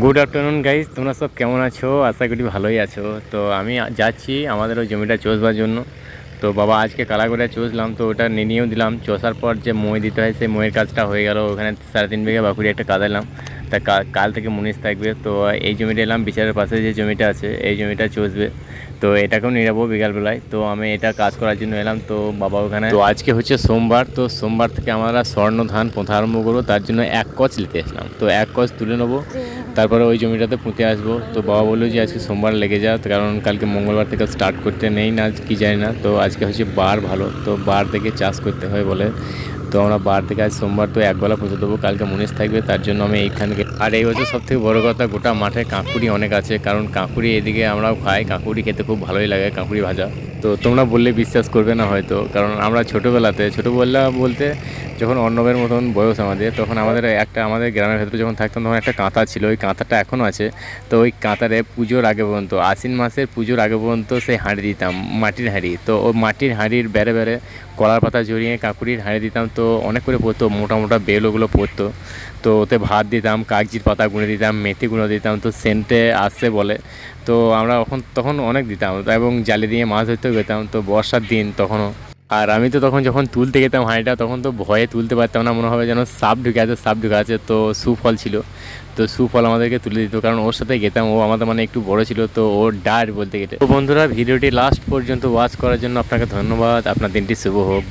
Good afternoon guys তোমরা সব কেমন আছো? আশা করি ভালোই আছো। তো আমি যাচ্ছি আমাদের ওই জমিটা চষবার জন্য। তো বাবা আজকে কালা করে চষলাম। তো ওটা নিয়ে নিয়েও দিলাম। চষার পর যে মই দিতে হয় সেই মইয়ের কাজটা হয়ে গেল। ওখানে সাড়ে তিন বিঘা বাকুড়ি একটা কাদালাম তা কাল থেকে মুনিশ থাকবে। তো এই জমিটা এলাম। বিচারের পাশে যে জমিটা আছে এই জমিটা চষবে। তো এটাকেও নিয়ে যাব বিকালবেলায়। তো আমি এটা কাজ করার জন্য এলাম। তো বাবা ওখানে তো আজকে হচ্ছে সোমবার। তো সোমবার থেকে আমরা স্বর্ণ ধান পোঁথা আরম্ভ করব। তার জন্য এক কচ নিতে এসলাম। তো এক কচ তুলে নেব। তারপরে ওই জমিটাতে পুঁতে আসব। তো বাবা বলল যে আজকে সোমবার লেগে যা কারণ কালকে মঙ্গলবার থেকে স্টার্ট করতে নেই না, কি জানি না। তো আজকে হচ্ছে বার ভালো, তো বার থেকে চাষ করতে হয় বলে। তো আমরা বার থেকে আজ সোমবার তো একবেলা পুঁতে দেবো, কালকে মুনিশ থাকবে, তার জন্য আমি এইখানকে আর এই বছর সব থেকে বড়ো কথা, গোটা মাঠে কাঁকুড়ি অনেক আছে, কারণ কাঁকুড়ি এদিকে আমরাও খাই, কাঁকুড়ি খেতে খুব ভালোই লাগে, কাঁকুড়ি ভাজা। তো তোমরা বললে বিশ্বাস করবে না হয়তো, কারণ আমরা ছোটোবেলাতে ছোটোবেলা বলতে যখন অর্ণবের মতন বয়স আমাদের, তখন আমাদের একটা আমাদের গ্রামের ভেতরে যখন থাকতাম, তখন একটা কাঁথা ছিল, ওই কাঁথাটা এখনও আছে। তো ওই কাঁথারে পুজোর আগে পর্যন্ত, আশ্বিন মাসের পুজোর আগে পর্যন্ত সেই হাঁড়ি দিতাম, মাটির হাঁড়ি। তো ওই মাটির হাঁড়ির বেড়ে বেড়ে কলার পাতা জড়িয়ে কাকুরির হাঁড়ি দিতাম, তো অনেক করে পড়তো, মোটা মোটা বেল ওগুলো পড়তো। তো ওতে ভাত দিতাম, কাগজির পাতা গুঁড়ে দিতাম, মেথি গুঁড়ো দিতাম, তো সেন্টে আসছে বলে। তো আমরা তখন তখন অনেক দিতাম, এবং জালি দিয়ে মাছ ধরতেও যেতাম, তো বর্ষার দিন তখনও। আর আমি তো তখন যখন তুলতে গেতাম হাঁড়িটা, তখন তো ভয়ে তুলতে পারতাম না। মনে হবে যেন সাপ ঢুকে আছে, সাপ ঢুকে আছে। তো সুফল ছিল। তো সুফল আমাদেরকে তুলে দিত, কারণ ওর সাথে গেতাম। ও আমাদের মানে একটু বড় ছিল, তো ওর ডার বলতে গেলে। তো বন্ধুরা, ভিডিওটি লাস্ট পর্যন্ত ওয়াচ করার জন্য আপনাকে ধন্যবাদ। আপনার দিনটি শুভ হোক.